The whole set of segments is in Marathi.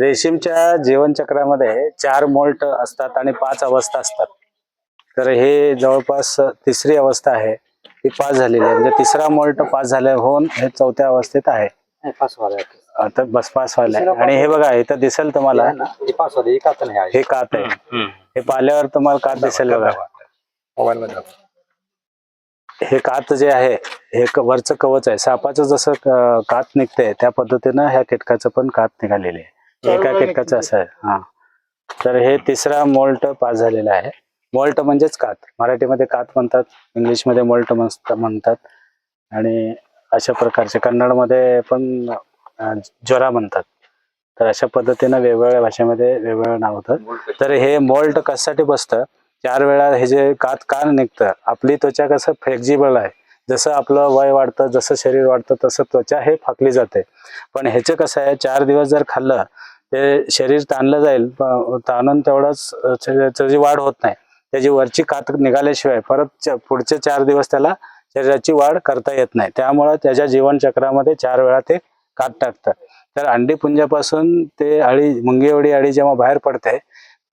रेशीमच्या जीवनचक्रामध्ये चार मोल्ट असतात आणि पाच अवस्था असतात. तर हे जवळपास तिसरी अवस्था आहे. ती पास झालेली आहे. म्हणजे तिसरा मोल्ट पास झाल्या होऊन हे चौथ्या अवस्थेत आहे. आता बस पास व्हायला आहे. आणि हे बघा इथं दिसेल तुम्हाला. हे हे कात आहे. हे पाल्यावर तुम्हाला कात दिसेल बघा. मोबाईल मध्ये हे कात जे आहे हे क- वरचं कवच आहे. सापाचं जसं कात निघते त्या पद्धतीनं ह्या कीटकाचं पण कात निघालेले आहे. एका कीटकाचं असं आहे. हा. तर हे तिसरा मोल्ट पास झालेला आहे. मोल्ट म्हणजेच कात. मराठीमध्ये कात म्हणतात इंग्लिशमध्ये मोल्ट म्हणत- म्हणतात आणि अशा प्रकारचे. कन्नडमध्ये पण ज्वरा म्हणतात. तर अशा पद्धतीनं वेगवेगळ्या भाषेमध्ये वेगवेगळं नाव होतं. तर हे मोल्ट कशासाठी बसतं? चार वेळा हे जे कात का निघतं आपली त्वचा कसं फ्लेक्झिबल आहे? जसं आपलं वय वाढतं जसं शरीर वाढतं तसं त्वचा हे फाकली जाते. पण ह्याचं कसं आहे चार दिवस जर खाल्लं ते शरीर ताणलं जाईल. ताणून तेवढंच त्याची शरीराची वाढ होत नाही त्याची वरची कात निघाल्याशिवाय परत च- पुढचे चार दिवस त्याला शरीराची वाढ करता येत नाही. त्यामुळं त्याच्या जीवनचक्रामध्ये चार वेळा ते कात टाकतं तर अंडी पुंजापासून ते अळी मुंगेवडी अळी जेव्हा बाहेर पडते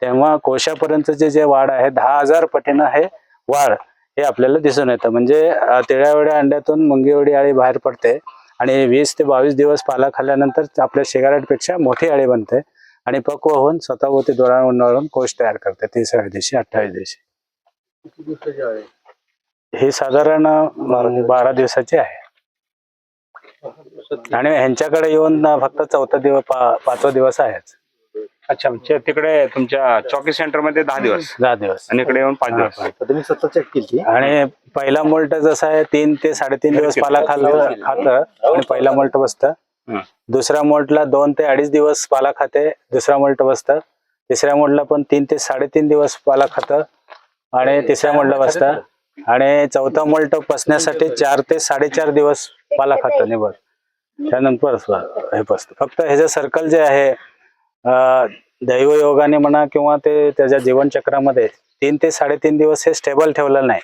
तेव्हा कोशापर्यंतचे जे वाढ आहे दहा हजार पटीनं हे वाढ हे आपल्याला दिसून येतं. म्हणजे तेळ्यावेड्या अंड्यातून मुंगेवडी अळी बाहेर पडते आणि वीस ते बावीस दिवस पाला खाल्ल्यानंतर आपल्या सिगारेटपेक्षा मोठी अळी बनते आणि पक्व होऊन स्वतःभोवती दोरा उन्हाळून कोश तयार करते तिसऱ्या दिवशी अठ्ठावीस दिवशी. ही साधारण बारा दिवसाची आहे. आणि ह्यांच्याकडे येऊन फक्त चौथा दिवस पाचवा दिवस आहेच. अच्छा म्हणजे तिकडे तुमच्या चॉकी सेंटरमध्ये दहा दिवस. दहा दिवस. आणि इकडे येऊन पाच दिवस. तर तुम्ही स्वतः चेक केली आणि पहिला मोल्ट जसा आहे तीन ते साडेतीन दिवस पाला खाल्लं खातं आणि पहिला मोल्ट बसतं. हम्म. दुसऱ्या मोल्टला दोन ते अडीच दिवस पाला खाते दुसरा मोल्ट बसतं. तिसऱ्या मोल्टला पण तीन ते साडेतीन दिवस पाला खातं आणि तिसऱ्या मोल्टला बसतं. आणि चौथा मोल्ट पसण्यासाठी चार ते साडेचार दिवस पाला खातं निबर त्यानंतर हे बसतं. फक्त ह्याचं सर्कल जे आहे दैवयोगाने म्हणा किंवा ते त्याच्या जीवनचक्रामध्ये तीन ते साडेतीन दिवस हे स्टेबल ठेवलेलं नाही.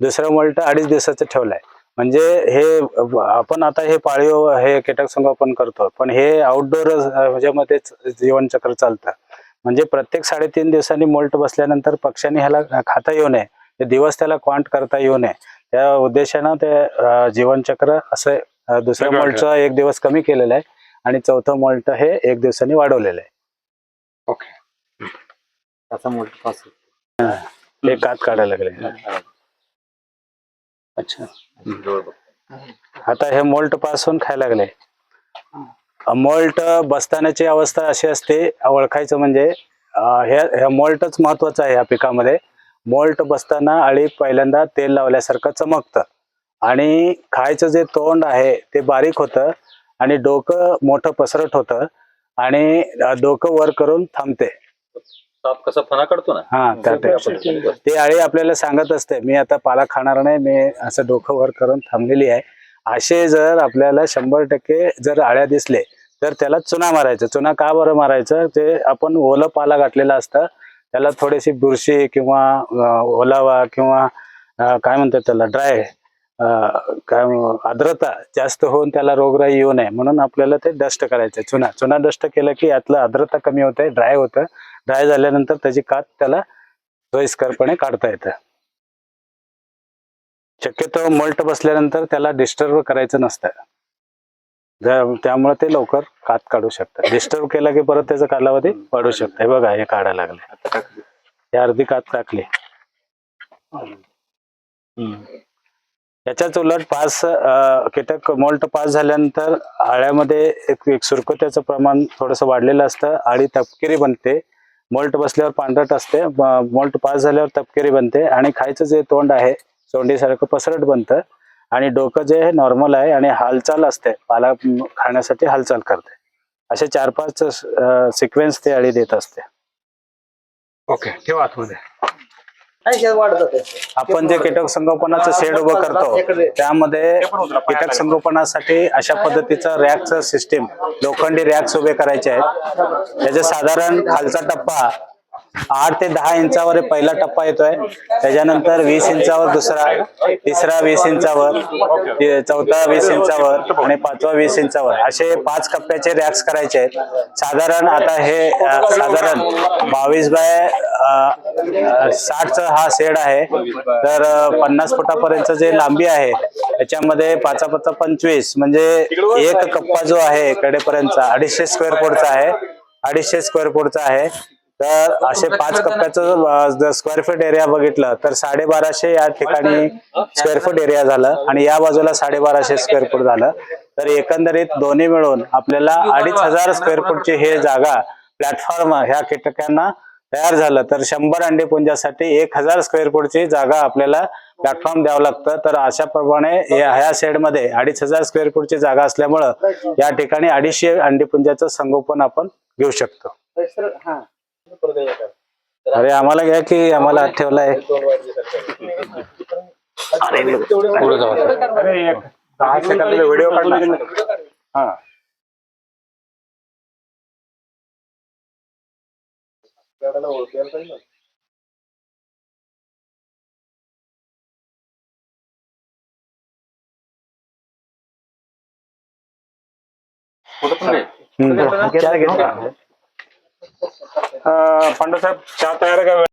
दुसरं मोल्ट अडीच दिवसाचं ठेवलंय. म्हणजे हे आपण आता हे पाळीव हे कीटक संगोपन करतो पण हे आउटडोर ह्याच्यामध्येच जीवनचक्र चालतं. म्हणजे प्रत्येक साडेतीन दिवसांनी मोल्ट बसल्यानंतर पक्ष्यांनी ह्याला खाता येऊ नये. दिवस त्याला क्वांट करता येऊ नये. त्या उद्देशानं ते जीवनचक्र असं दुसऱ्या मोल्टचं एक दिवस कमी केलेलं आहे. आणि चौथं मोल्ट हे एक दिवसांनी वाढवलेलं आहे. ओके. त्याचा मोठा पास ते कात काढायला लागले. अच्छा. आता हे मोल्टपासून खायला लागले. मोल्ट बसतानाची अवस्था अशी असते ओळखायचं म्हणजे अं, हे हे मोल्टच महत्वाचं आहे या पिकामध्ये. मोल्ट बसताना अळी पहिल्यांदा तेल लावल्यासारखं चमकतं. आणि खायचं जे तोंड आहे ते बारीक होतं. आणि डोकं मोठं पसरट होतं आणि डोकं वर करून थांबते. साप कसा फणा काढतो ना? हा त्या. ते आळी आपल्याला सांगत असते मी आता पाला खाणार नाही मी असं डोकं वर करून थांबलेली आहे. असे जर आपल्याला शंभर टक्के जर आळ्या दिसले तर त्याला चुना मारायचं. चुना का बरं मारायचं? ते आपण ओलं पाला घातलेला असतं. त्याला थोडीशी बुरशी किंवा ओलावा किंवा काय म्हणतात त्याला ड्राय काय आर्द्रता जास्त होऊन त्याला रोगराई येऊ नये. म्हणून आपल्याला ते डस्ट करायचं चुना. चुना डस्ट केलं की यातलं आर्द्रता कमी होते ड्राय होतं. ड्राय झाल्यानंतर त्याची कात त्याला सोयीस्करपणे काढता येतं. शक्यतो मोल्ट बसल्यानंतर त्याला डिस्टर्ब करायचं नसतं. त्यामुळे ते लवकर कात काढू शकतात. डिस्टर्ब केला की परत त्याचा कालावधी वाढू शकतो. हे बघा हे काढायला लागले. हे अर्धी कात टाकली. याच्याच उलट पास कीटक मोल्ट पास झाल्यानंतर आळ्यामध्ये एक एक सुरकुत्याचं प्रमाण थोडस वाढलेलं असतं आळी तपकिरी बनते. मोल्ट बसल्यावर पांढरट असते. मोल्ट पास झाल्यावर तपकिरी बनते आणि खायचं जे तोंड आहे सोंडीसारखं पसरट बनतं. आणि डोकं जे आहे नॉर्मल आहे आणि हालचाल असते. पाला खाण्यासाठी हालचाल करते. असे चार पाच सिक्वेन्स ते अळी देत असते. ओके ठेवा आतमध्ये. वाढत जाते. आपण जे कीटक संगोपनाचं शेड उभं करतो त्यामध्ये कीटक संगोपनासाठी अशा पद्धतीचं रॅकचं सिस्टीम लोखंडी रॅक्स उभे करायचे आहेत. त्याचे साधारण खालचा टप्पा आठ ते दहा इंचावर पहिला टप्पा येतोय. त्याच्यानंतर वीस इंचावर दुसरा तिसरा वीस इंचावर चौथा वीस इंचावर आणि पाचवा वीस इंचावर. असे पाच कप्प्याचे रॅक्स करायचे आहेत. साधारण आता हे साधारण बावीस बाय साठचा हा सेड आहे. तर पन्नास फुटापर्यंत जे लांबी आहे त्याच्यामध्ये पाचा पाचा पंचवीस म्हणजे एक कप्पा जो आहे कडेपर्यंतचा अडीचशे स्क्वेअर फूटचा आहे. अडीचशे स्क्वेअर फूटचा आहे. तर असे पाच कप्प्याचं जर स्क्वेअर फीट एरिया बघितलं तर साडेबाराशे या ठिकाणी स्क्वेअर फूट एरिया झालं आणि या बाजूला साडेबाराशे स्क्वेअर फूट झालं. तर एकंदरीत दोन्ही मिळून आपल्याला अडीच हजार स्क्वेअर फूटची हे जागा प्लॅटफॉर्म ह्या कीटकांना तयार झालं. तर शंभर अंडे पुंजासाठी एक हजार स्क्वेअर फूटची जागा आपल्याला प्लॅटफॉर्म द्यावं लागतं. तर अशा प्रमाणे या- ह्या शेडमध्ये अडीच हजार स्क्वेअर फूटची जागा असल्यामुळं या ठिकाणी अडीचशे अंडीपुंजाचं संगोपन आपण घेऊ शकतो. अरे आम्हाला घ्या की आम्हाला हात ठेवलाय. अरे एक दहा सेकंदाचा व्हिडिओ काढला. हा. हम्म. अं, पांडू साहेब चहा तयार आहे का?